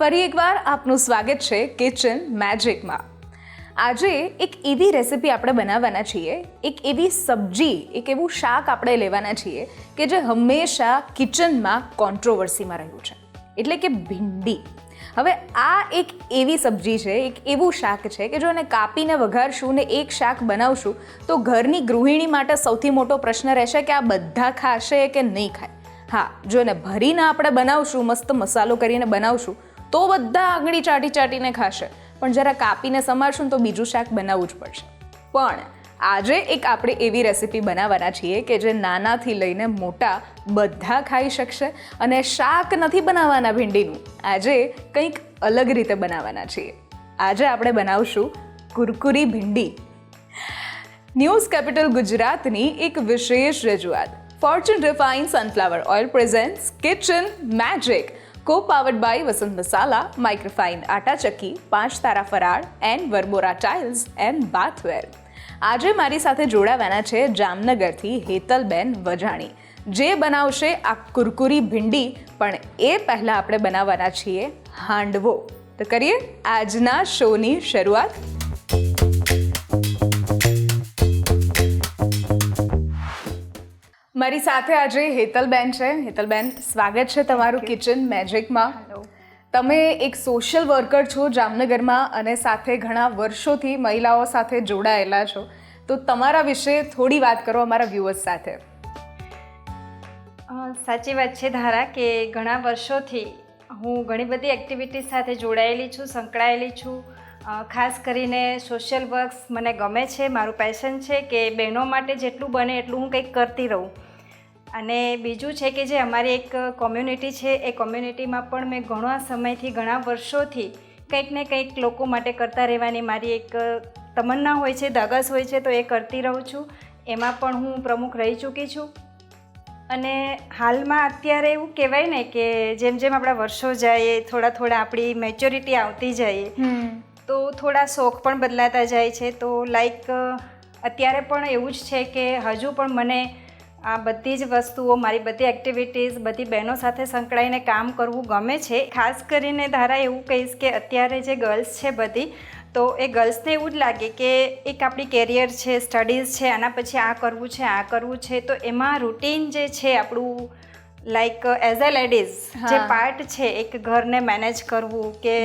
ફરી એકવાર આપનું સ્વાગત છે કિચન મેજિકમાં આજે એક એવી રેસિપી આપણે બનાવવાના છીએ, એક એવી સબ્જી, એક એવું શાક આપણે લેવાના છીએ કે જે હંમેશા કિચનમાં કોન્ટ્રોવર્સીમાં રહ્યું છે. એટલે કે ભીંડી. હવે આ એક એવી સબ્જી છે, એક એવું શાક છે કે જો એને કાપીને વઘારશું ને એક શાક બનાવશું, તો ઘરની ગૃહિણી માટે સૌથી મોટો પ્રશ્ન રહેશે કે આ બધા ખાશે કે નહીં ખાય? હા, જો એને ભરીને આપણે બનાવશું, મસ્ત મસાલો કરીને બનાવશું તો બધા આંગળી ચાટી ચાટીને ખાશે. પણ જરા કાપીને સમારશું તો બીજું શાક બનાવવું જ પડશે. પણ આજે એક આપણે એવી રેસિપી બનાવવાના છીએ કે જે નાનાથી લઈને મોટા બધા ખાઈ શકશે અને શાક નથી બનાવવાના ભીંડીનું. આજે કંઈક અલગ રીતે બનાવવાના છીએ. આજે આપણે બનાવશું કુરકુરી ભીંડી. ન્યૂઝ કેપિટલ ગુજરાતની એક વિશેષ રજૂઆત. Fortune refine sunflower oil presents, kitchen, magic co powered by Vasant Masala microfine atta Chakki Panch Tara Faral and Varmora tiles and bathware આજે મારી સાથે જોડાવાના છે જામનગરથી હેતલબેન વજાણી. જે બનાવશે આ કુરકુરી ભીંડી, પણ એ પહેલાં આપણે બનાવવાના છીએ હાંડવો. તો કરીએ આજના શોની શરૂઆત. મારી સાથે આજે હેતલબેન છે. હેતલબેન સ્વાગત છે તમારું કિચન મેજિકમાં. તમે એક સોશિયલ વર્કર છો જામનગરમાં અને સાથે ઘણા વર્ષોથી મહિલાઓ સાથે જોડાયેલા છો. તો તમારા વિશે થોડી વાત કરો અમારા વ્યૂઅર્સ સાથે. સાચી વાત છે ધારા કે ઘણા વર્ષોથી હું ઘણી બધી એક્ટિવિટીઝ સાથે જોડાયેલી છું સંકળાયેલી છું. ખાસ કરીને સોશિયલ વર્ક્સ મને ગમે છે. મારું પેશન છે કે બહેનો માટે જેટલું બને એટલું હું કંઈક કરતી રહું. અને બીજું છે કે જે અમારી એક કોમ્યુનિટી છે એ કોમ્યુનિટીમાં પણ મેં ઘણા સમયથી ઘણા વર્ષોથી કંઈક ને કંઈક લોકો માટે કરતા રહેવાની મારી એક તમન્ના હોય છે ધગસ હોય છે તો એ કરતી રહું છું. એમાં પણ હું પ્રમુખ રહી ચૂકી છું. અને હાલમાં અત્યારે એવું કહેવાય ને કે જેમ જેમ આપણા વર્ષો જાય થોડા થોડા આપણી મેચ્યોરિટી આવતી જાય. તો થોડા શોખ પણ બદલાતા જાય છે. તો લાઈક અત્યારે પણ એવું જ છે કે હજુ પણ મને આ બધી જ વસ્તુઓ, મારી બધી એક્ટિવિટીઝ બધી બહેનો સાથે સંકળાઈને કામ કરવું ગમે છે. ખાસ કરીને ધારા એવું કહીશ કે અત્યારે જે ગર્લ્સ છે બધી, તો એ ગર્લ્સને એવું જ લાગે કે એક આપણી કેરિયર છે સ્ટડીઝ છે, આના પછી આ કરવું છે, આ કરવું છે. તો એમાં રૂટીન જે છે, આપણું લાઈક એઝ અ લેડીઝ જે પાર્ટ છે એક ઘરને મેનેજ કરવું કે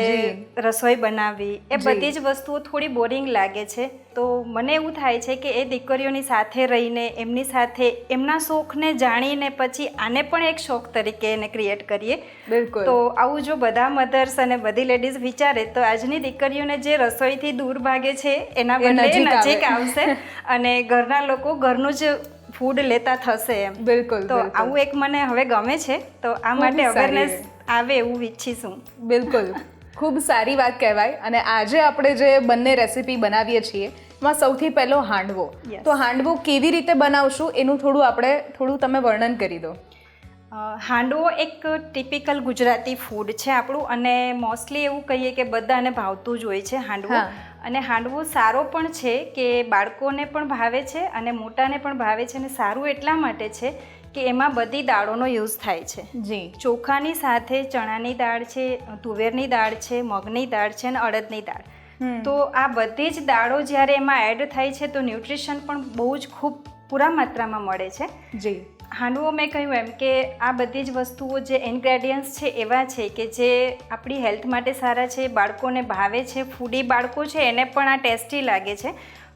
રસોઈ બનાવવી એ બધી જ વસ્તુઓ થોડી બોરિંગ લાગે છે. તો મને એવું થાય છે કે એ દીકરીઓની સાથે રહીને એમની સાથે એમના શોખને જાણીને પછી આને પણ એક શોખ તરીકે એને ક્રિએટ કરીએ. બિલકુલ. તો આવું જો બધા મધર્સ અને બધી લેડીઝ વિચારે તો આજની દીકરીઓને જે રસોઈથી દૂર ભાગે છે એના બદલે નજીક આવશે. અને ઘરના લોકો ઘરનું જ ફૂડ લેતા થશે એમ. બિલકુલ તો આવું એક મને હવે ગમે છે. તો આ માટે અવેરનેસ આવે એવું ઈચ્છીશું. બિલકુલ. ખૂબ સારી વાત કહેવાય. અને આજે આપણે જે બંને રેસિપી બનાવીએ છીએ એમાં સૌથી પહેલો હાંડવો. તો હાંડવો કેવી રીતે બનાવશું એનું થોડું આપણે થોડું તમે વર્ણન કરી દો. હાંડવો એક ટિપિકલ ગુજરાતી ફૂડ છે આપણું. અને મોસ્ટલી એવું કહીએ કે બધાને ભાવતું જ હોય છે હાંડવો. અને હાંડવો સારો પણ છે કે બાળકોને પણ ભાવે છે અને મોટાને પણ ભાવે છે અને સારું એટલા માટે છે કે એમાં બધી દાળોનો યુઝ થાય છે. જી. ચોખાની સાથે ચણાની દાળ છે તુવેરની દાળ છે મગની દાળ છે અને અડદની દાળ. તો આ બધી જ દાળો જ્યારે એમાં એડ થાય છે તો ન્યુટ્રિશન પણ બહુ જ ખૂબ પૂરા માત્રામાં મળે છે. જી. હાંડવો મેં કહ્યું એમ કે આ બધી જ વસ્તુઓ જે ઇન્ગ્રેડિયન્ટ્સ છે એવા છે કે જે આપણી હેલ્થ માટે સારા છે બાળકોને ભાવે છે ફૂડી બાળકો છે એને પણ આ ટેસ્ટી લાગે છે.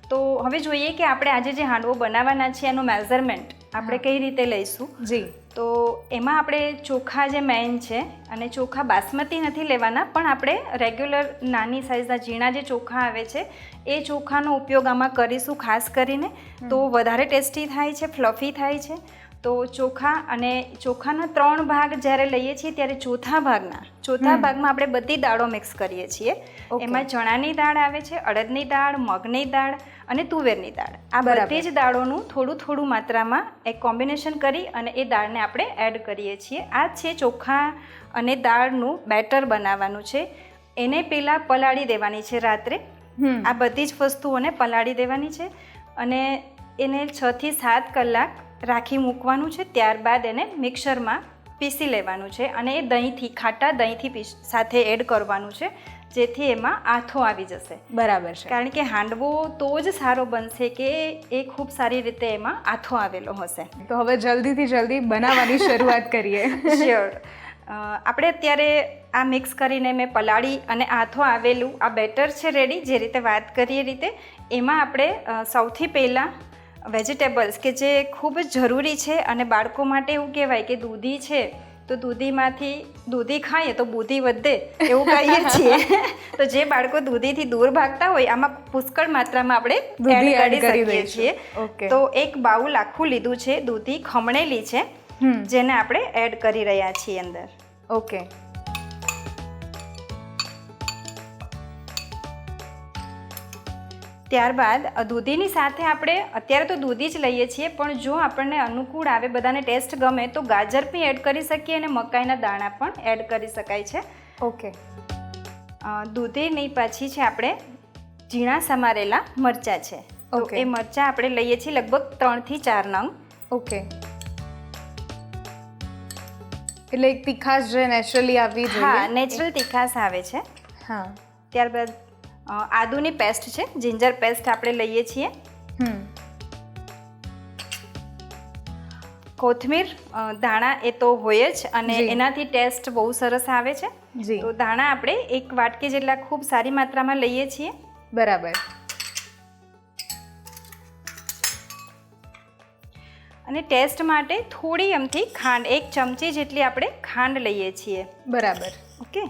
તો હવે જોઈએ કે આપણે આજે જે હાંડવો બનાવવાના છે એનું મેઝરમેન્ટ આપણે કઈ રીતે લઈશું? જી. તો એમાં આપણે ચોખા જે મેઇન છે અને ચોખા બાસમતી નથી લેવાના પણ આપણે રેગ્યુલર નાની સાઇઝના ઝીણા જે ચોખા આવે છે એ ચોખાનો ઉપયોગ આમાં કરીશું ખાસ કરીને. તો વધારે ટેસ્ટી થાય છે ફ્લફી થાય છે. તો ચોખા અને ચોખાના ત્રણ ભાગ જ્યારે લઈએ છીએ ત્યારે ચોથા ભાગના ચોથા ભાગમાં આપણે બધી દાળો મિક્સ કરીએ છીએ. એમાં ચણાની દાળ આવે છે અડદની દાળ મગની દાળ અને તુવેરની દાળ. આ બધી જ દાળોનું થોડું થોડું માત્રામાં એક કોમ્બિનેશન કરી અને એ દાળને આપણે એડ કરીએ છીએ. આ છે ચોખા અને દાળનું બેટર બનાવવાનું છે. એને પહેલાં પલાળી દેવાની છે રાત્રે. આ બધી જ વસ્તુઓને પલાળી દેવાની છે અને એને છથી સાત કલાક રાખી મૂકવાનું છે ત્યારબાદ એને મિક્સરમાં પીસી લેવાનું છે અને એ દહીંથી ખાટા દહીંથી પીસ સાથે એડ કરવાનું છે જેથી એમાં આથો આવી જશે. બરાબર છે. કારણ કે હાંડવો તો જ સારો બનશે કે એ ખૂબ સારી રીતે એમાં આથો આવેલો હશે. તો હવે જલ્દીથી જલ્દી બનાવવાની શરૂઆત કરીએ. શ્યોર આપણે અત્યારે આ મિક્સ કરીને મેં પલાળી અને આથો આવેલું આ બેટર છે રેડી જે રીતે વાત કરીએ રીતે એમાં આપણે સૌથી પહેલાં વેજીટેબલ્સ કે જે ખૂબ જ જરૂરી છે અને બાળકો માટે એવું કહેવાય કે દૂધી છે તો દૂધીમાંથી દૂધી ખાઈએ તો બુદ્ધિ વધે એવું કહીએ છીએ. તો જે બાળકો દૂધીથી દૂર ભાગતા હોય આમાં પુષ્કળ માત્રામાં આપણે દૂધી એડ add કરી કરી શકીએ છીએ. તો એક બાઉલ આખું લીધું છે દૂધી ખમણેલી છે જેને આપણે એડ કરી રહ્યા છીએ અંદર. ઓકે ત્યારબાદ દૂધીની સાથે આપણે અત્યારે તો દૂધી જ લઈએ છીએ પણ જો આપણને અનુકૂળ આવે બધાને ટેસ્ટ ગમે તો ગાજર પણ એડ કરી શકીએ અને મકાઈના દાણા પણ એડ કરી શકાય છે. ઓકે. દૂધીની પછી છે આપણે ઝીણા સમારેલા મરચાં છે. ઓકે. એ મરચાં આપણે લઈએ છીએ લગભગ ત્રણથી ચાર નંગ. ઓકે. એટલે એક તીખાશ જે નેચરલી આવી હા નેચરલ તીખાસ આવે છે. હા. ત્યારબાદ આદુની પેસ્ટ છે જિંજર પેસ્ટ આપણે લઈએ છીએ. કોથમીર ધાણા એ તો હોય જ અને એનાથી ટેસ્ટ બહુ સરસ આવે છે. તો ધાણા આપણે એક વાટકી જેટલા ખૂબ સારી માત્રામાં લઈએ છીએ. બરાબર. અને ટેસ્ટ માટે થોડી એમથી ખાંડ એક ચમચી જેટલી આપણે ખાંડ લઈએ છીએ. બરાબર. ઓકે?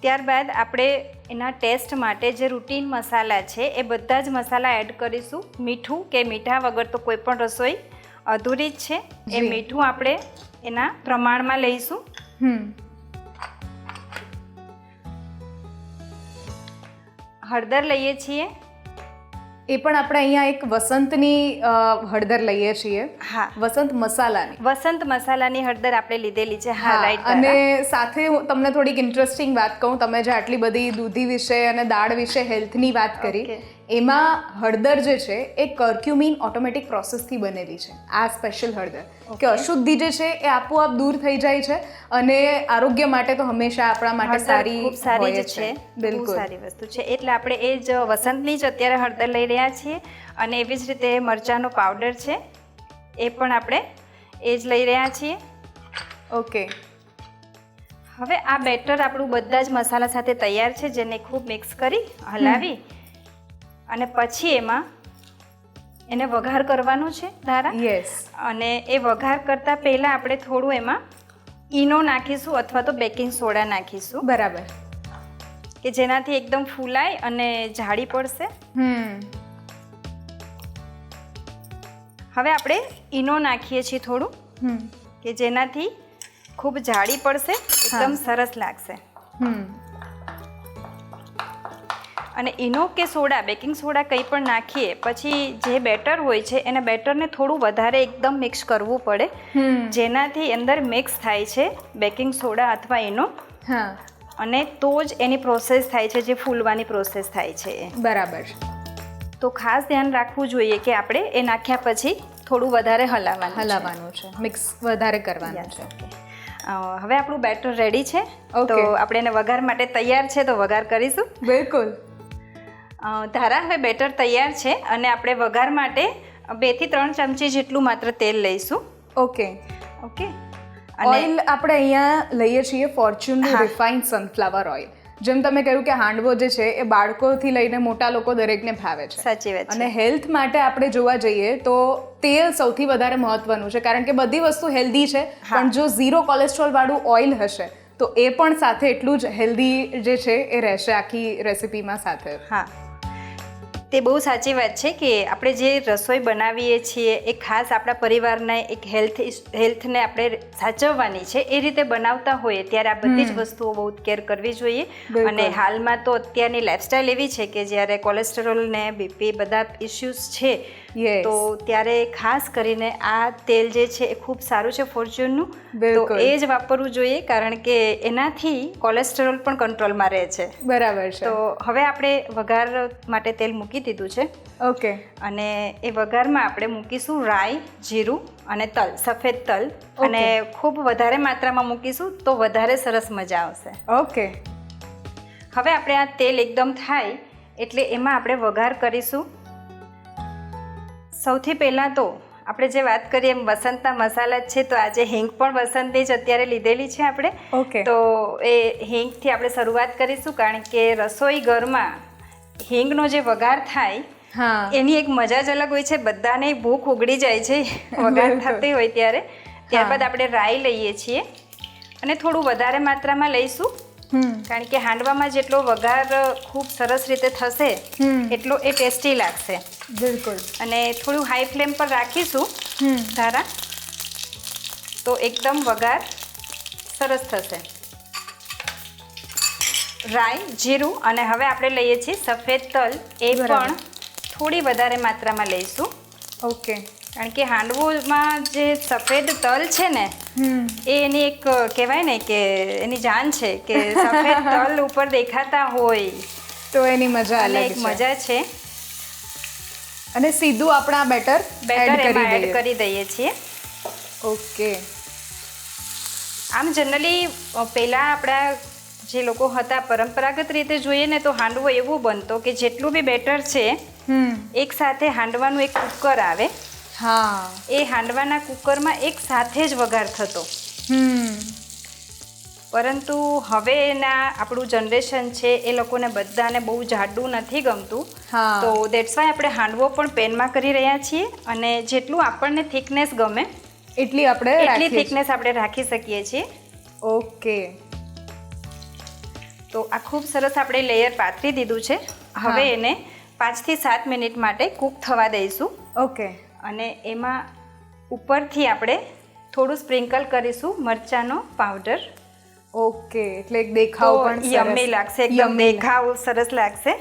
ત્યારબાદ આપણે એના ટેસ્ટ માટે જે રૂટીન મસાલા છે એ બધા જ મસાલા એડ કરીશું. મીઠું કે મીઠા વગર તો કોઈ પણ રસોઈ અધૂરી જ છે. એ મીઠું આપણે એના પ્રમાણમાં લઈશું. હળદર લઈએ છીએ. એ પણ આપણે અહીંયા એક વસંતની હળદર લઈએ છીએ. હા. વસંત મસાલાની. વસંત મસાલાની હળદર આપણે લીધેલી છે હા રાઈટ અને સાથે હું તમને થોડીક ઇન્ટરેસ્ટિંગ વાત કહું. તમે જે આટલી બધી દૂધી વિશે અને દાળ વિશે હેલ્થની વાત કરી. એમાં હળદર જે છે એ કર્ક્યુમિન ઓટોમેટિક પ્રોસેસથી બનેલી છે આ સ્પેશિયલ હળદર. કે અશુદ્ધિ જે છે એ આપોઆપ દૂર થઈ જાય છે અને આરોગ્ય માટે તો હંમેશા આપણા માટે સારી સારી જ છે. બિલકુલ. સારી વસ્તુ છે. એટલે આપણે એ જ વસંતની જ અત્યારે હળદર લઈ રહ્યા છીએ અને એવી જ રીતે મરચાંનો પાવડર છે એ પણ આપણે એ જ લઈ રહ્યા છીએ. ઓકે હવે આ બેટર આપણું બધા જ મસાલા સાથે તૈયાર છે જેને ખૂબ મિક્સ કરી હલાવી અને પછી એમાં એને વઘાર કરવાનો છે ધારા? યસ અને એ વઘાર કરતાં પહેલાં આપણે થોડું એમાં ઈનો નાખીશું અથવા તો બેકિંગ સોડા નાખીશું. બરાબર. કે જેનાથી એકદમ ફૂલાય અને જાડી પડશે. હમ. હવે આપણે ઈનો નાખીએ છીએ થોડું હમ. કે જેનાથી ખૂબ જાડી પડશે એકદમ સરસ લાગશે. હમ. અને ઈનો કે સોડા બેકિંગ સોડા કંઈ પણ નાખીએ પછી જે બેટર હોય છે એને બેટરને થોડું વધારે એકદમ મિક્સ કરવું પડે. જેનાથી અંદર મિક્સ થાય છે બેકિંગ સોડા અથવા હા. અને તો જ એની પ્રોસેસ થાય છે જે ફૂલવાની પ્રોસેસ થાય છે. એ બરાબર. તો ખાસ ધ્યાન રાખવું જોઈએ કે આપણે એ નાખ્યા પછી થોડું વધારે હલાવવાનું હલાવવાનું છે. મિક્સ વધારે કરવાનું છે. હવે આપણું બેટર રેડી છે. તો આપણે એને વઘાર માટે તૈયાર છે તો વઘાર કરીશું. બિલકુલ. ધારા હવે બેટર તૈયાર છે અને આપણે વઘાર માટે બેથી ત્રણ ચમચી જેટલું માત્ર તેલ લઈશું. ઓકે. ઓકે? અને ઓઇલ આપણે અહીંયા લઈએ છીએ ફોર્ચ્યુન. Refined sunflower oil. જેમ તમે કહ્યું કે હાંડવો જે છે એ બાળકોથી લઈને મોટા લોકો દરેકને ભાવે છે. સાચી વાત અને હેલ્થ માટે આપણે જોવા જઈએ તો તેલ સૌથી વધારે મહત્વનું છે. કારણ કે બધી વસ્તુ હેલ્ધી છે પણ જો ઝીરો કોલેસ્ટ્રોલ વાળું ઓઇલ હશે તો એ પણ સાથે એટલું જ હેલ્ધી જે છે એ રહેશે આખી રેસિપીમાં સાથે. હા. તે બહુ સાચી વાત છે કે આપણે જે રસોઈ બનાવીએ છીએ એ ખાસ આપણા પરિવારને એક હેલ્થ હેલ્થને આપણે સાચવવાની છે એ રીતે બનાવતા હોઈએ ત્યારે આ બધી જ વસ્તુઓ બહુ કેર કરવી જોઈએ. અને હાલમાં તો અત્યારની લાઈફસ્ટાઈલ એવી છે કે જ્યારે કોલેસ્ટ્રોલ ને બીપી બધા ઇશ્યુઝ છે તો ત્યારે ખાસ કરીને આ તેલ જે છે એ ખૂબ સારું છે ફોર્ચ્યુનનું. તો એ જ વાપરવું જોઈએ કારણ કે એનાથી કોલેસ્ટ્રોલ પણ કંટ્રોલમાં રહે છે. બરાબર છે. તો હવે આપણે વઘાર માટે તેલ મૂકી દીધું છે. ઓકે. અને એ વઘારમાં આપણે મૂકીશું રાઈ જીરું અને તલ સફેદ તલ. અને ખૂબ વધારે માત્રામાં મૂકીશું તો વધારે સરસ મજા આવશે. ઓકે. હવે આપણે આ તેલ એકદમ થાય એટલે એમાં આપણે વઘાર કરીશું. સૌથી પહેલાં તો આપણે જે વાત કરીએ એમ વસંતના મસાલા જ છે તો આજે હિંગ પણ વસંતની જ અત્યારે લીધેલી છે આપણે. ઓકે. તો એ હિંગથી આપણે શરૂઆત કરીશું કારણ કે રસોઈ ઘરમાં હિંગનો જે વઘાર થાય એની એક મજા જ અલગ હોય છે. બધાને ભૂખ ઉગડી જાય છે વઘાર થતી હોય ત્યારે. ત્યારબાદ આપણે રાઈ લઈએ છીએ અને થોડું વધારે માત્રામાં લઈશું. કારણ કે હાંડવામાં જેટલો વઘાર ખૂબ સરસ રીતે થશે. એટલો એ ટેસ્ટી લાગશે. બિલકુલ. અને થોડું હાઈ ફ્લેમ પર રાખીશું ધારા તો એકદમ વઘાર સરસ થશે. રાઈ જીરું અને હવે આપણે લઈએ છીએ સફેદ તલ. એ પણ થોડી વધારે માત્રામાં લઈશું. ઓકે. કારણ કે હાંડવોમાં જે સફેદ તલ છે ને એ એની એક કહેવાય ને કે એની જાન છે કે સફેદ તલ ઉપર દેખાતા હોય. તો એની મજા અને અલગ એક મજા છે. અને સીધું આપણા બેટર બેટર એડ એમાં એડ કરી દઈએ છીએ. ઓકે. આમ જનરલી પહેલાં આપણા જે લોકો હતા પરંપરાગત રીતે જોઈએ ને તો હાંડવો એવો બનતો કે જેટલું બી બેટર છે એક સાથે હાંડવાનું એક કુકર આવે. હા. એ હાંડવાના કુકરમાં એક સાથે જ વઘાર થતો. હમ. પરંતુ હવેના આપણું જનરેશન છે એ લોકોને બધાને બહુ જાડું નથી ગમતું. તો દેટ્સ વાય આપણે હાંડવો પણ પેનમાં કરી રહ્યા છીએ અને જેટલું આપણને થિકનેસ ગમે એટલી આપણે એટલી થિકનેસ આપણે રાખી શકીએ છીએ. ઓકે. તો આ ખૂબ સરસ આપણે લેયર પાથરી દીધું છે. હવે એને પાંચથી સાત મિનિટ માટે કૂક થવા દઈશું. ઓકે. અને એમાં ઉપરથી આપણે થોડું સ્પ્રિંકલ કરીશું મરચાંનો પાવડર ઓકે એટલે દેખાવ પણ યમ્મી લાગશે એકદમ દેખાવ સરસ લાગશે.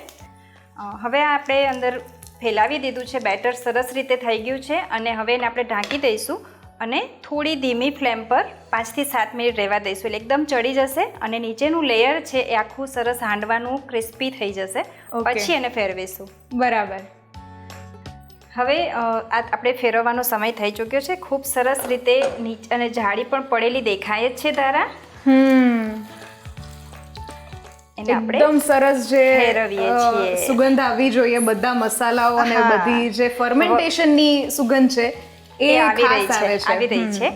હવે આપણે અંદર ફેલાવી દીધું છે બેટર સરસ રીતે થઈ ગયું છે. અને હવે એને આપણે ઢાંકી દઈશું. અને થોડી ધીમી ફ્લેમ પર પાંચથી સાત મિનિટ રહેવા દઈશું. એટલે એકદમ ચડી જશે અને નીચેનું લેયર છે એ આખું સરસ હાંડવાનું ક્રિસ્પી થઈ જશે. પછી એને ફેરવીશું. બરાબર. હવે આ આપણે ફેરવવાનો સમય થઈ ચૂક્યો છે. ખૂબ સરસ રીતે નીચ અને જાળી પણ પડેલી દેખાય જ છે તારા. હમ. એને આપણે એકદમ સરસ જે ફેરવીએ છીએ. સુગંધ આવવી જોઈએ બધા મસાલાઓ અને બધી જે ફર્મેન્ટેશનની સુગંધ છે એ આવી રહી છે આવી રહી છે.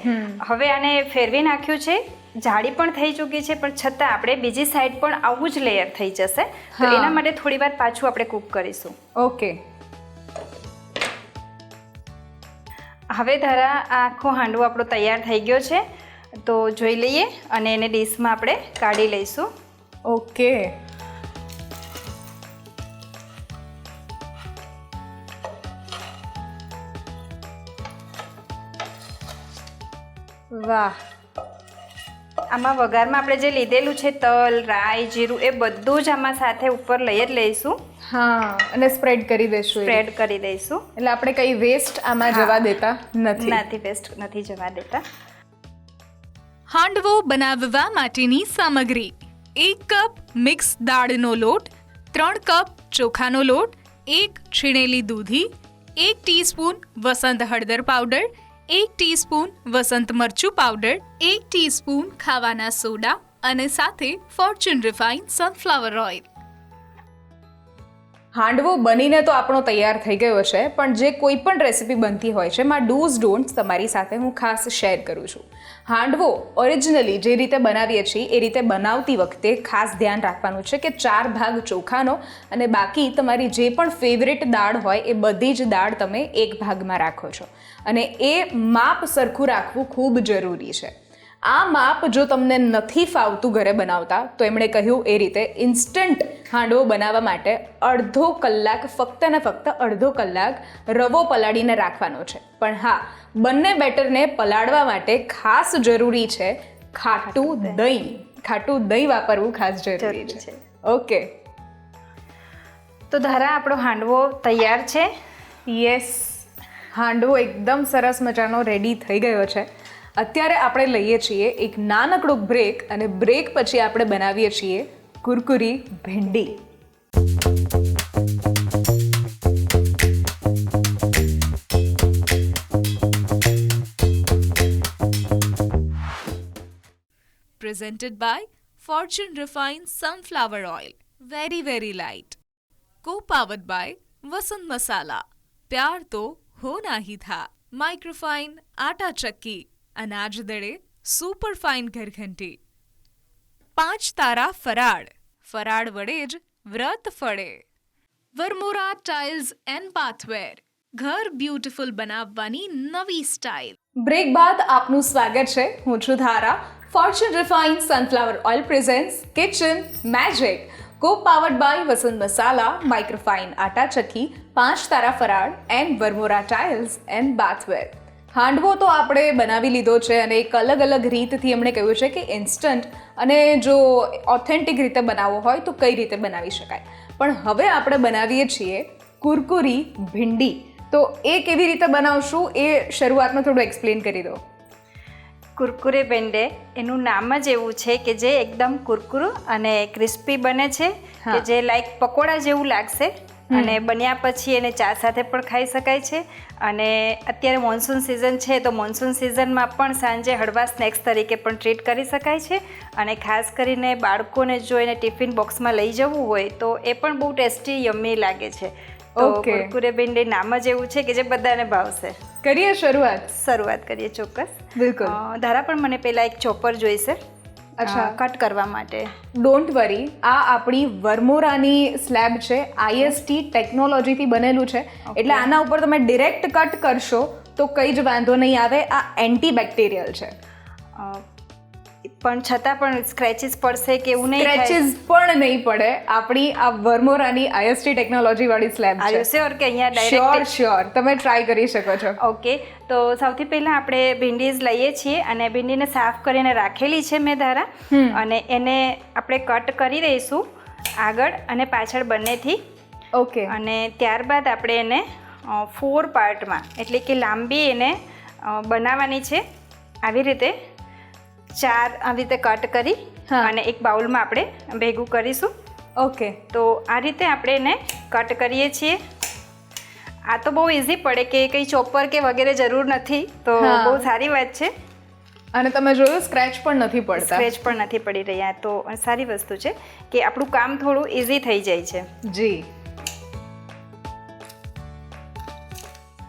હવે આને ફેરવી નાખ્યું છે. જાળી પણ થઈ ચૂકી છે પણ છતાં આપણે બીજી સાઈડ પણ આવું જ લેયર થઈ જશે. તો એના માટે થોડી વાર પાછું આપણે કૂક કરીશું. ઓકે. હવે ધારા આખો હાંડવો આપણો તૈયાર થઈ ગયો છે. તો જોઈ લઈએ અને એને ડીશમાં આપણે કાઢી લઈશું. ઓકે. વાહ. આમાં વઘારમાં આપણે જે લીધેલું છે તલ રાઈ જીરું એ બધું જ આમાં સાથે ઉપર લઈ જ લઈશું. હા અને સ્પ્રેડ કરી દઈશું સ્પ્રેડ કરી દઈશું. એટલે આપણે કઈ વેસ્ટ આમાં જવા દેતા નથી. નથી વેસ્ટ નથી જવા દેતા. હાંડવો બનાવવા માટેની સામગ્રી. એક કપ મિક્સ દાળનો લોટ ત્રણ કપ ચોખાનો લોટ એક છીણેલી દૂધી એક ટીસ્પૂન વસંત હળદર પાવડર એક ટીસ્પૂન વસંત મરચું પાવડર, એક ટીસ્પૂન ખાવાના સોડા અને સાથે Fortune refine sunflower oil handvo બનીને તો આપણો તૈયાર થઈ ગયો છે, પણ જે કોઈ પણ રેસીપી બનતી હોય છે, એમાં ડૂઝ ડોન્ટ્સ તમારી સાથે હું ખાસ શેર કરું છું. હાંડવો ઓરિજિનલી જે રીતે બનાવીએ છીએ, એ રીતે બનાવતી વખતે ખાસ ધ્યાન રાખવાનું છે કે ચાર ભાગ ચોખાનો અને બાકી તમારી જે પણ ફેવરેટ દાળ હોય, એ બધી જ દાળ તમે એક ભાગમાં રાખો છો. અને એ માપ સરખું રાખવું ખૂબ જરૂરી છે. આ માપ જો તમને નથી ફાવતું ઘરે બનાવતા તો એમણે કહ્યું એ રીતે ઇન્સ્ટન્ટ હાંડવો બનાવવા માટે અડધો કલાક ફક્ત ને ફક્ત અડધો કલાક રવો પલાળીને રાખવાનો છે. પણ હા બંને બેટરને પલાળવા માટે ખાસ જરૂરી છે ખાટું દહીં. ખાટું દહીં વાપરવું ખાસ જરૂરી છે. ઓકે. તો ધારા આપણો હાંડવો તૈયાર છે? યસ હાંડવો એકદમ સરસ મજાનો રેડી થઈ ગયો છે. અત્યારે આપણે લઈએ છીએ એક નાનકડો બ્રેક અને બ્રેક પછી આપણે બનાવીએ છીએ કુરકુરી ભીંડી presented by Fortune Refined Sunflower Oil. Very, very light. Co-powered by Vasant Masala. प्यार तो होना ही था माइक्रोफाइन आटा चक्की અનાજ દળે સુપર ફાઇન ઘરઘંટી. પાંચ તારા ફરાળ. ફરાળ વડે જ વ્રત ફળે. વરમોરા ટાઇલ્સ એન્ડ પાથવેર ઘર બ્યુટીફુલ બનાવવાની નવી સ્ટાઇલ બ્રેક બાદ આપનું સ્વાગત છે. હું છું Dhara. Fortune refine sunflower oil presents kitchen magic co powered by Vasant Masala microfine atta Chakki Panch Tara Faral and Varmora tiles and bathware handvo તો આપણે બનાવી લીધો છે અને એક અલગ અલગ રીતથી એમણે કહ્યું છે કે ઇન્સ્ટન્ટ અને જો ઓથેન્ટિક રીતે બનાવવો હોય તો કઈ રીતે બનાવી શકાય. પણ હવે આપણે બનાવીએ છીએ કુરકુરી ભીંડી. તો એ કેવી રીતે બનાવશું એ શરૂઆતમાં થોડું એક્સપ્લેન કરી દો. કુરકુરે પેંડે એનું નામ જ એવું છે કે જે એકદમ કુરકુરું અને ક્રિસ્પી બને છે કે જે લાઈક પકોડા જેવું લાગશે. અને બન્યા પછી એને ચા સાથે પણ ખાઈ શકાય છે. અને અત્યારે મોન્સૂન સિઝન છે તો મોન્સૂન સિઝનમાં પણ સાંજે હળવા સ્નેક્સ તરીકે પણ ટ્રીટ કરી શકાય છે. અને ખાસ કરીને બાળકોને જો એને ટિફિન બોક્સમાં લઈ જવું હોય તો એ પણ બહુ ટેસ્ટી યમ્મી લાગે છે. તો Okay. કુરકુરે ભીંડી નામ જ એવું છે કે જે બધાને ભાવશે. કરીએ શરૂઆત. શરૂઆત કરીએ ચોક્કસ. બિલકુલ. ધારા પણ મને પહેલાં એક ચોપર જોઈશે. અચ્છા. કટ કરવા માટે. ડોન્ટ વરી આ આપણી વર્મોરાની સ્લેબ છે. આઈએસટી ટેકનોલોજીથી બનેલું છે. એટલે આના ઉપર તમે ડિરેક્ટ કટ કરશો તો કંઈ જ વાંધો નહીં આવે. આ એન્ટી બેક્ટેરિયલ છે. પણ છતાં પણ સ્ક્રેચીસ પડશે કે એવું નહીં સ્ક્રેચિસ પણ નહીં પડે. આપણી આ વર્મોરાની આઈએસટી ટેકનોલોજી વાળી સ્લેબ છે. શ્યોર કે અહીંયા શ્યોર ડાયરેક્ટ શ્યોર તમે ટ્રાય કરી શકો છો. ઓકે તો સૌથી પહેલાં આપણે ભીંડીઝ લઈએ છીએ અને ભીંડીને સાફ કરીને રાખેલી છે મેં ધારા. અને એને આપણે કટ કરી દઈશું આગળ અને પાછળ બંનેથી. ઓકે અને ત્યારબાદ આપણે એને ફોર પાર્ટમાં એટલે કે લાંબી એને બનાવવાની છે. આવી રીતે ચાર આવી રીતે કટ કરી. અને એક બાઉલમાં આપણે ભેગું કરીશું. ઓકે. તો આ રીતે આપણે એને કટ કરીએ છીએ. આ તો બહુ ઇઝી પડે કે કંઈ ચોપર કે વગેરે જરૂર નથી તો બહુ સારી વાત છે. અને તમે જોયું સ્ક્રેચ પણ નથી પડતા. સ્ક્રેચ પણ નથી પડી રહ્યા. તો સારી વસ્તુ છે કે આપણું કામ થોડું ઇઝી થઈ જાય છે. જી.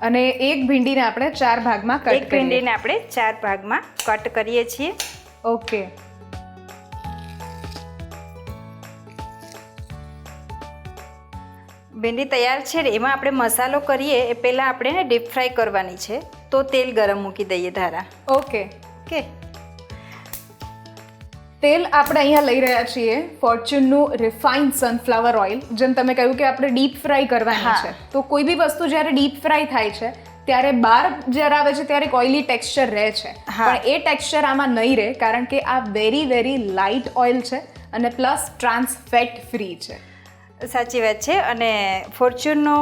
અને એક ભીંડીને આપણે ચાર ભાગમાં એક કટ કરીએ. ભીંડીને આપણે ચાર ભાગમાં કટ કરીએ છીએ. ઓકે. ભીંડી તૈયાર છે ને એમાં આપણે મસાલો કરીએ એ પહેલાં આપણે ડીપ ફ્રાય કરવાની છે. તો તેલ ગરમ મૂકી દઈએ ધારા. ઓકે. ઓકે? તેલ આપણે અહીંયા લઈ રહ્યા છીએ ફોર્ચ્યુનનું રિફાઇન્ડ સનફ્લાવર ઓઇલ જેમ તમે કહ્યું કે આપણે ડીપ ફ્રાય કરવાની. છે તો કોઈ બી વસ્તુ જ્યારે ડીપ ફ્રાય થાય છે ત્યારે બહાર જ્યારે આવે છે ત્યારે એક ઓઇલી ટેક્સચર રહે છે. પણ એ ટેક્સચર આમાં નહીં રહે કારણ કે આ વેરી વેરી લાઇટ ઓઇલ છે અને પ્લસ ટ્રાન્સફેટ ફ્રી છે સાચી વાત છે અને ફોર્ચ્યુનનો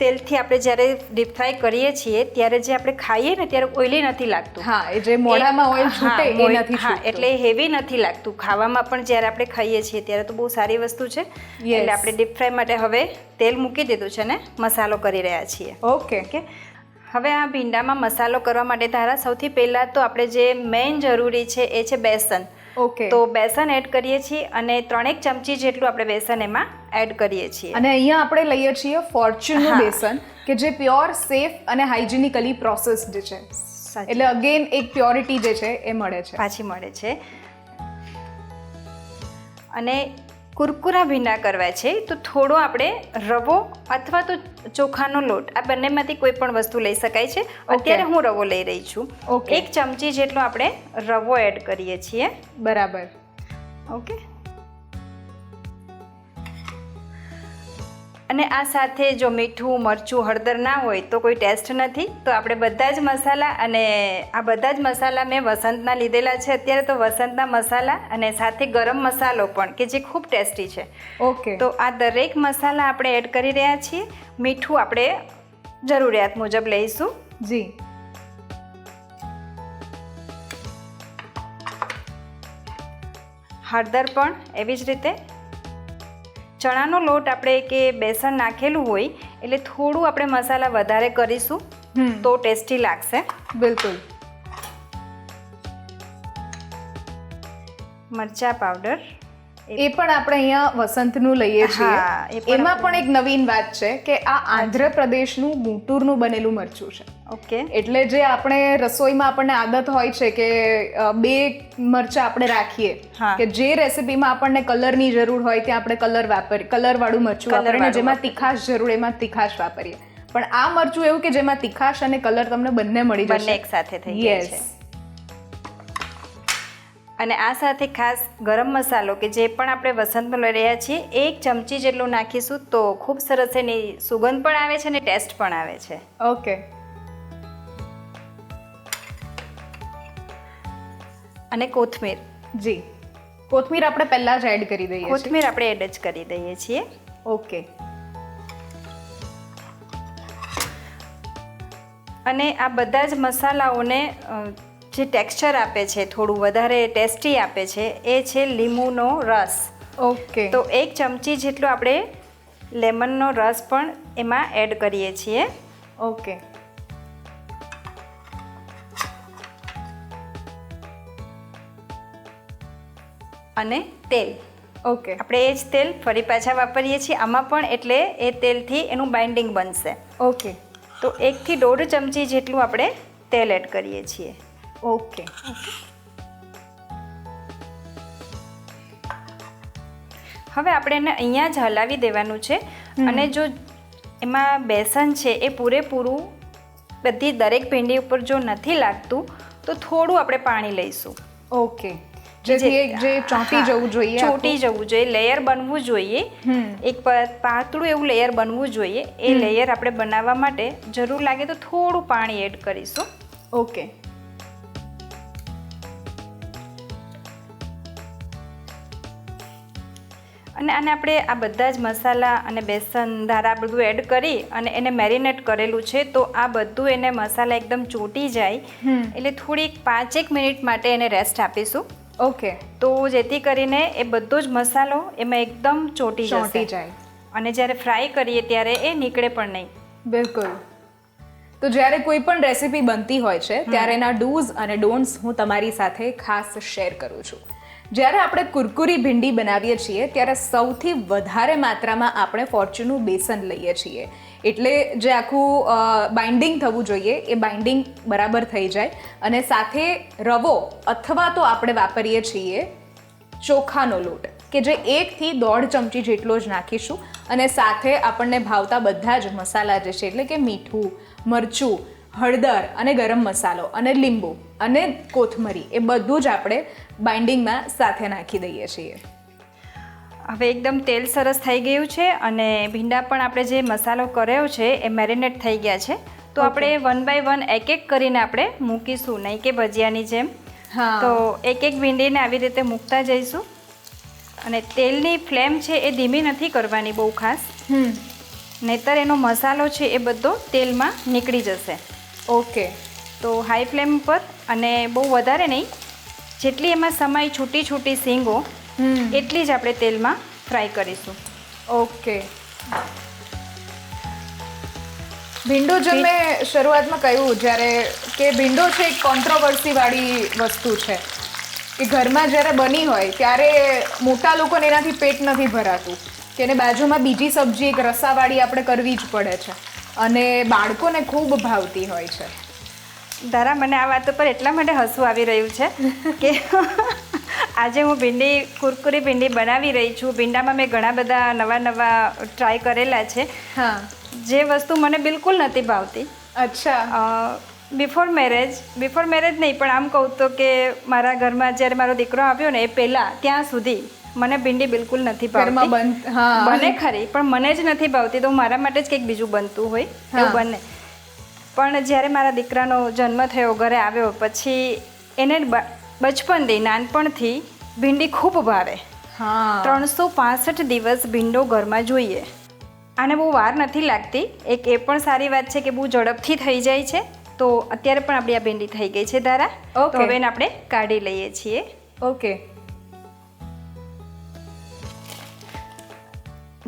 તેલથી આપણે જ્યારે ડીપ ફ્રાય કરીએ છીએ ત્યારે જે આપણે ખાઈએ ને ત્યારે ઓઇલી નથી લાગતું. હા એ જે મોઢામાં ઓઇલ છૂટે એ નથી હા એટલે હેવી નથી લાગતું. ખાવામાં પણ જ્યારે આપણે ખાઈએ છીએ ત્યારે તો બહુ સારી વસ્તુ છે. એટલે આપણે ડીપ ફ્રાય માટે હવે તેલ મૂકી દીધું છે ને મસાલો કરી રહ્યા છીએ. ઓકે ઓકે હવે આ ભીંડામાં મસાલો કરવા માટે તારા સૌથી પહેલાં તો આપણે જે મેઇન જરૂરી છે એ છે બેસન. ઓકે. તો બેસન એડ કરીએ છીએ અને ત્રણેક ચમચી જેટલું આપણે બેસન એમાં એડ કરીએ છીએ. અને અહીંયા આપણે લઈએ છીએ ફોર્ચ્યુનનું બેસન કે જે પ્યોર સેફ અને હાઇજેનિકલી પ્રોસેસ્ડ છે. એટલે અગેન એક પ્યોરિટી જે છે એ મળે છે. પાછી મળે છે. અને કુરકુરા ભીંડા કરવા છે તો થોડો આપણે રવો અથવા તો ચોખાનો લોટ આ બંનેમાંથી કોઈ પણ વસ્તુ લઈ શકાય છે. અત્યારે હું રવો લઈ રહી છું. એક ચમચી જેટલો આપણે રવો એડ કરીએ છીએ. બરાબર. ઓકે. અને આ સાથે જો મીઠું મરચું હળદર ના હોય તો કોઈ ટેસ્ટ નથી. તો આપણે બધા જ મસાલા અને આ બધા જ મસાલા મેં વસંતના લીધેલા છે. અત્યારે તો વસંતના મસાલા અને સાથે ગરમ મસાલો પણ કે જે ખૂબ ટેસ્ટી છે. ઓકે. તો આ દરેક મસાલા આપણે એડ કરી રહ્યા છીએ. મીઠું આપણે જરૂરિયાત મુજબ લઈશું. જી. હળદર પણ એવી જ રીતે ચણાનો લોટ આપણે કે બેસન નાખેલું હોય એટલે થોડું આપણે મસાલા વધારે કરીશું તો ટેસ્ટી લાગશે. બિલકુલ. મરચા પાવડર. એ પણ આપણે અહીંયા વસંતનું લઈએ છીએ. એમાં પણ એક નવીન વાત છે કે આ આંધ્રપ્રદેશનું ગુંટૂરનું બનેલું મરચું છે. ઓકે. એટલે જે આપણે રસોઈમાં આપણને આદત હોય છે કે બે મરચાં આપણે રાખીએ કે જે રેસીપીમાં આપણને કલરની જરૂર હોય ત્યાં આપણે કલર વાપરીએ કલરવાળું મરચું વાપરીએ જેમાં તીખાશ જરૂર એમાં તીખાશ વાપરીએ. પણ આ મરચું એવું કે જેમાં તીખાશ અને કલર તમને બંને મળી જશે. બંને એક સાથે થઈ ગયા છે. અને આ સાથે ખાસ ગરમ મસાલો કે જે પણ આપણે વસંતમાં લઈ રહ્યા છીએ એક ચમચી જેટલું નાખીશું તો ખૂબ સરસ એની સુગંધ પણ આવે છે અને ટેસ્ટ પણ આવે છે. ઓકે અને કોથમીર. જી. કોથમીર આપણે પહેલાં જ એડ કરી દઈએ કોથમીર આપણે એડ જ કરી દઈએ છીએ. ઓકે. અને આ બધા જ મસાલાઓને જે ટેક્સચર આપે છે થોડું વધારે ટેસ્ટી આપે છે એ છે લીંબુનો રસ. ઓકે. તો એક ચમચી જેટલો આપણે લેમનનો રસ પણ એમાં એડ કરીએ છીએ. ઓકે. અને તેલ. ઓકે. આપણે એ જ તેલ ફરી પાછા વાપરીએ છીએ. આમાં પણ એટલે એ તેલથી એનું બાઇન્ડિંગ બનશે. ઓકે. તો એકથી દોઢ ચમચી જેટલું આપણે તેલ એડ કરીએ છીએ. ઓકે. હવે આપણે એને અહીંયા જ હલાવી દેવાનું છે. અને જો એમાં બેસન છે એ પૂરેપૂરું બધી દરેક ભીંડી ઉપર જો નથી લાગતું તો થોડું આપણે પાણી લઈશું. ઓકે. જેથી જે ચોંટી જવું જોઈએ ચોંટી જવું જોઈએ લેયર બનવું જોઈએ. એક પાતળું એવું લેયર બનવું જોઈએ. એ લેયર આપણે બનાવવા માટે જરૂર લાગે તો થોડું પાણી એડ કરીશું. ઓકે. અને આને આપણે આ બધા જ મસાલા અને બેસન ધારા બધું એડ કરી અને એને મેરિનેટ કરેલું છે તો આ બધું એને મસાલા એકદમ ચોંટી જાય. એટલે થોડીક પાંચેક મિનિટ માટે એને રેસ્ટ આપીશું. ઓકે તો જેથી કરીને એ બધો જ મસાલો એમાં એકદમ ચોટી ચોંટી જાય. અને જ્યારે ફ્રાય કરીએ ત્યારે એ નીકળે પણ નહીં. બિલકુલ. તો જ્યારે કોઈ પણ રેસીપી બનતી હોય છે ત્યારે એના ડૂઝ અને ડોન્ટ્સ હું તમારી સાથે ખાસ શેર કરું છું. જ્યારે આપણે કુરકુરી ભીંડી બનાવીએ છીએ, ત્યારે સૌથી વધારે માત્રામાં આપણે ફોર્ચ્યુનનું બેસન લઈએ છીએ. એટલે જે આખું બાઇન્ડિંગ થવું જોઈએ, એ બાઇન્ડિંગ બરાબર થઈ જાય. અને સાથે રવો અથવા તો આપણે વાપરીએ છીએ ચોખાનો લોટ, કે જે એકથી દોઢ ચમચી જેટલો જ નાખીશું. અને સાથે આપણને ભાવતા બધા જ મસાલા જે છે, એટલે કે મીઠું, મરચું હળદર અને ગરમ મસાલો અને લીંબુ અને કોથમરી એ બધું જ આપણે બાઇન્ડિંગમાં સાથે નાખી દઈએ છીએ. હવે એકદમ તેલ સરસ થઈ ગયું છે અને ભીંડા પણ આપણે જે મસાલો કર્યો છે એ મેરિનેટ થઈ ગયા છે. તો આપણે વન બાય વન એક એક કરીને આપણે મૂકીશું નહીં કે ભજીયાની જેમ. હા. તો એક એક ભીંડીને આવી રીતે મૂકતા જઈશું. અને તેલની ફ્લેમ છે એ ધીમી નથી કરવાની બહુ ખાસ. નહીતર એનો મસાલો છે એ બધો તેલમાં નીકળી જશે. ઓકે. તો હાઈ ફ્લેમ પર અને બહુ વધારે નહીં. જેટલી એમાં સમાય છૂટી છૂટી સીંગો એટલી જ આપણે તેલમાં ફ્રાય કરીશું. ઓકે. ભીંડો જે મેં શરૂઆતમાં કહ્યું જ્યારે કે ભીંડો છે એક કોન્ટ્રોવર્સીવાળી વસ્તુ છે કે ઘરમાં જ્યારે બની હોય ત્યારે મોટા લોકોને એનાથી પેટ નથી ભરાતું કે એને બાજુમાં બીજી સબ્જી એક રસાવાળી આપણે કરવી જ પડે છે. અને બાળકોને ખૂબ ભાવતી હોય છે. દારા મને આ વાત પર એટલા માટે હસવું આવી રહ્યું છે કે આજે હું ભીંડી કુરકુરી ભીંડી બનાવી રહી છું. ભીંડામાં મેં ઘણા બધા નવા નવા ટ્રાય કરેલા છે. હા. જે વસ્તુ મને બિલકુલ નથી ભાવતી. અચ્છા. બિફોર મેરેજ બિફોર મેરેજ નહીં પણ આમ કહું તો કે મારા ઘરમાં જ્યારે મારો દીકરો આવ્યો ને એ પહેલાં ત્યાં સુધી મને ભીંડી બિલકુલ નથી ભાવતી. બને ખરી પણ મને જ નથી ભાવતી તો મારા માટે જ કંઈક બીજું બનતું હોય. એવું બને. પણ જ્યારે મારા દીકરાનો જન્મ થયો ઘરે આવ્યો પછી એને બચપનથી નાનપણથી ભીંડી ખૂબ ભાવે. હા. ત્રણસો પાસઠ દિવસ ભીંડો ઘરમાં જોઈએ. આને બહુ વાર નથી લાગતી. એક એ પણ સારી વાત છે કે બહુ ઝડપથી થઈ જાય છે. તો અત્યારે પણ આપણી આ ભીંડી થઈ ગઈ છે દારા તો. હવે આપણે કાઢી લઈએ છીએ. ઓકે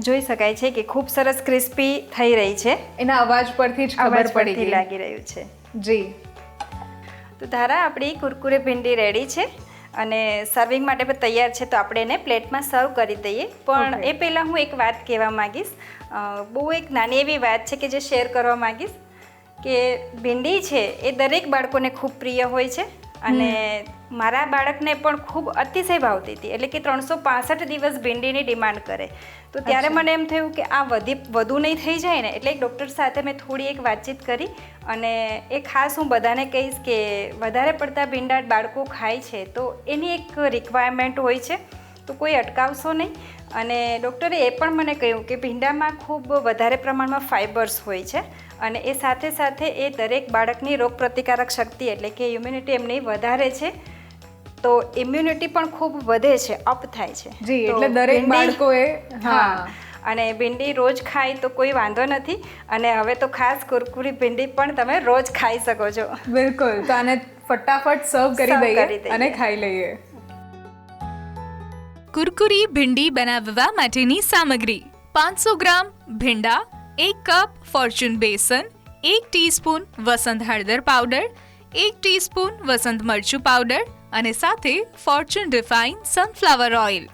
જોઈ શકાય છે કે ખૂબ સરસ ક્રિસ્પી થઈ રહી છે. એના અવાજ પરથી જ ખબર પડી ગઈ. લાગી રહ્યું છે. જી. તો ધારા આપણી કુરકુરે ભીંડી રેડી છે અને સર્વિંગ માટે પણ તૈયાર છે તો આપણે એને પ્લેટમાં સર્વ કરી દઈએ. પણ એ પહેલાં હું એક વાત કહેવા માંગીશ. બહુ એક નાની એવી વાત છે કે જે શેર કરવા માંગીશ કે ભીંડી છે એ દરેક બાળકોને ખૂબ પ્રિય હોય છે. અને મારા બાળકને પણ ખૂબ અતિશય ભાવતી હતી. એટલે કે ત્રણસો પાસઠ દિવસ ભીંડીની ડિમાન્ડ કરે. તો ત્યારે મને એમ થયું કે આ વધી વધુ નહીં થઈ જાય ને એટલે એક ડૉક્ટર સાથે મેં થોડી એક વાતચીત કરી અને એ ખાસ હું બધાને કહીશ કે વધારે પડતા ભીંડા બાળકો ખાય છે. તો એની એક રિક્વાયરમેન્ટ હોય છે. તો કોઈ અટકાવશો નહીં. અને ડૉક્ટરે એ પણ મને કહ્યું કે ભીંડામાં ખૂબ વધારે પ્રમાણમાં ફાઇબર્સ હોય છે અને એ સાથે સાથે એ દરેક બાળકની રોગ પ્રતિકારક શક્તિ એટલે કે ઇમ્યુનિટી એમની વધારે છે તો ઇમ્યુનિટી પણ ખૂબ વધે છે અપ થાય છે. જી એટલે દરેક બાળકોએ હા. અને ભીંડી રોજ ખાય તો કોઈ વાંધો નથી અને હવે તો ખાસ કુરકુરી ભીંડી પણ તમે રોજ ખાઈ શકો છો. બિલકુલ તો આને ફટાફટ સર્વ કરી દઈએ. અને ખાઈ લઈએ. કુરકુરી ભીંડી બનાવવા માટેની સામગ્રી પાંચસો ગ્રામ ભીંડા એક કપ ફોર્ચ્યુન બેસન એક ટીસ્પૂન વસંત હળદર પાવડર એક ટીસ્પૂન વસંત મરચું પાવડર અને સાથે ફોર્ચ્યુન રિફાઇન સનફ્લાવર ઓઇલ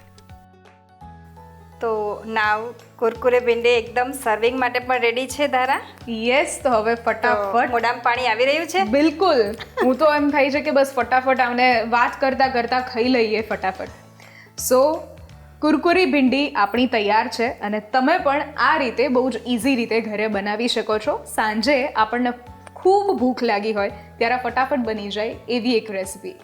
તો નાવ કુરકુરે ભીંડી એકદમ સર્વિંગ માટે પણ રેડી છે ધારા? યસ તો હવે ફટાફટ. મોઢામાં પાણી આવી રહ્યું છે? બિલકુલ. હું તો એમ થાય છે કે બસ ફટાફટ આમને વાત કરતા કરતા ખાઈ લઈએ ફટાફટ. સો કુરકુરી ભીંડી આપણી તૈયાર છે અને તમે પણ આ રીતે બહુ જ ઇઝી રીતે ઘરે બનાવી શકો છો. સાંજે આપણને ખૂબ ભૂખ લાગી હોય ત્યારે ફટાફટ બની જાય એવી એક recipe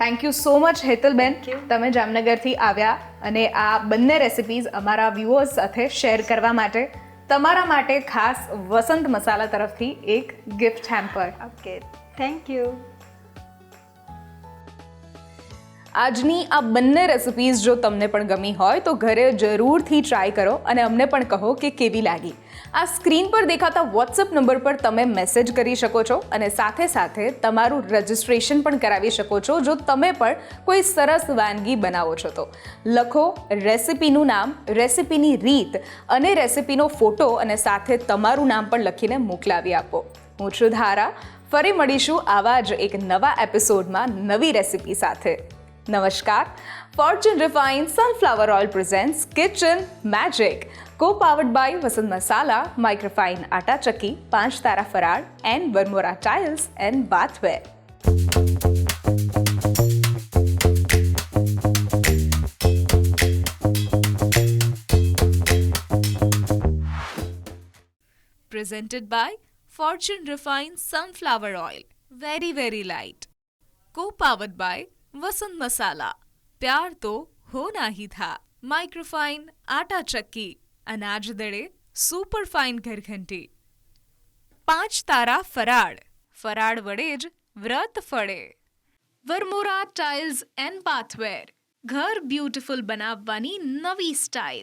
thank you so much Hetalben. તમે જામનગરથી આવ્યા અને આ બંને રેસિપીઝ અમારા વ્યુઅર્સ સાથે શેર કરવા માટે તમારા માટે ખાસ વસંત મસાલા તરફથી એક gift hamper okay thank you આજની આ બંને રેસિપીઝ જો તમને પણ ગમી હોય તો ઘરે જરૂરથી ટ્રાય કરો અને અમને પણ કહો કે કેવી લાગી. આ સ્ક્રીન પર દેખાતા વોટ્સઅપ નંબર પર તમે મેસેજ કરી શકો છો અને સાથે સાથે તમારું રજિસ્ટ્રેશન પણ કરાવી શકો છો, જો તમે પણ કોઈ સરસ વાનગી બનાવો છો તો. લખો રેસિપીનું નામ રેસિપીની રીત અને રેસિપીનો ફોટો અને સાથે તમારું નામ પણ લખીને મોકલાવી આપો. હું છું ધારા. ફરી મળીશું આવા જ એક નવા એપિસોડમાં નવી રેસિપી સાથે. નમસ્કાર Fortune refine sunflower oil presents kitchen magic co powered by Vasant Masala microfine atta Chakki Panch Tara Faral and Varmora tiles and bathware presented by Fortune Refined Sunflower Oil. Very, very light. Co-powered by Vasant Masala પ્યાર તો હોના હી થા microfine આટા ચક્કી અનાજ દળે સુપરફાઇન ઘરઘંટી પાંચ તારા ફરાળ ફરાળ વડે જ વ્રત ફળે વરમોરા ટાઇલ્સ એન્ડ પાથવેર ઘર બ્યુટીફુલ બનાવવાની નવી સ્ટાઇલ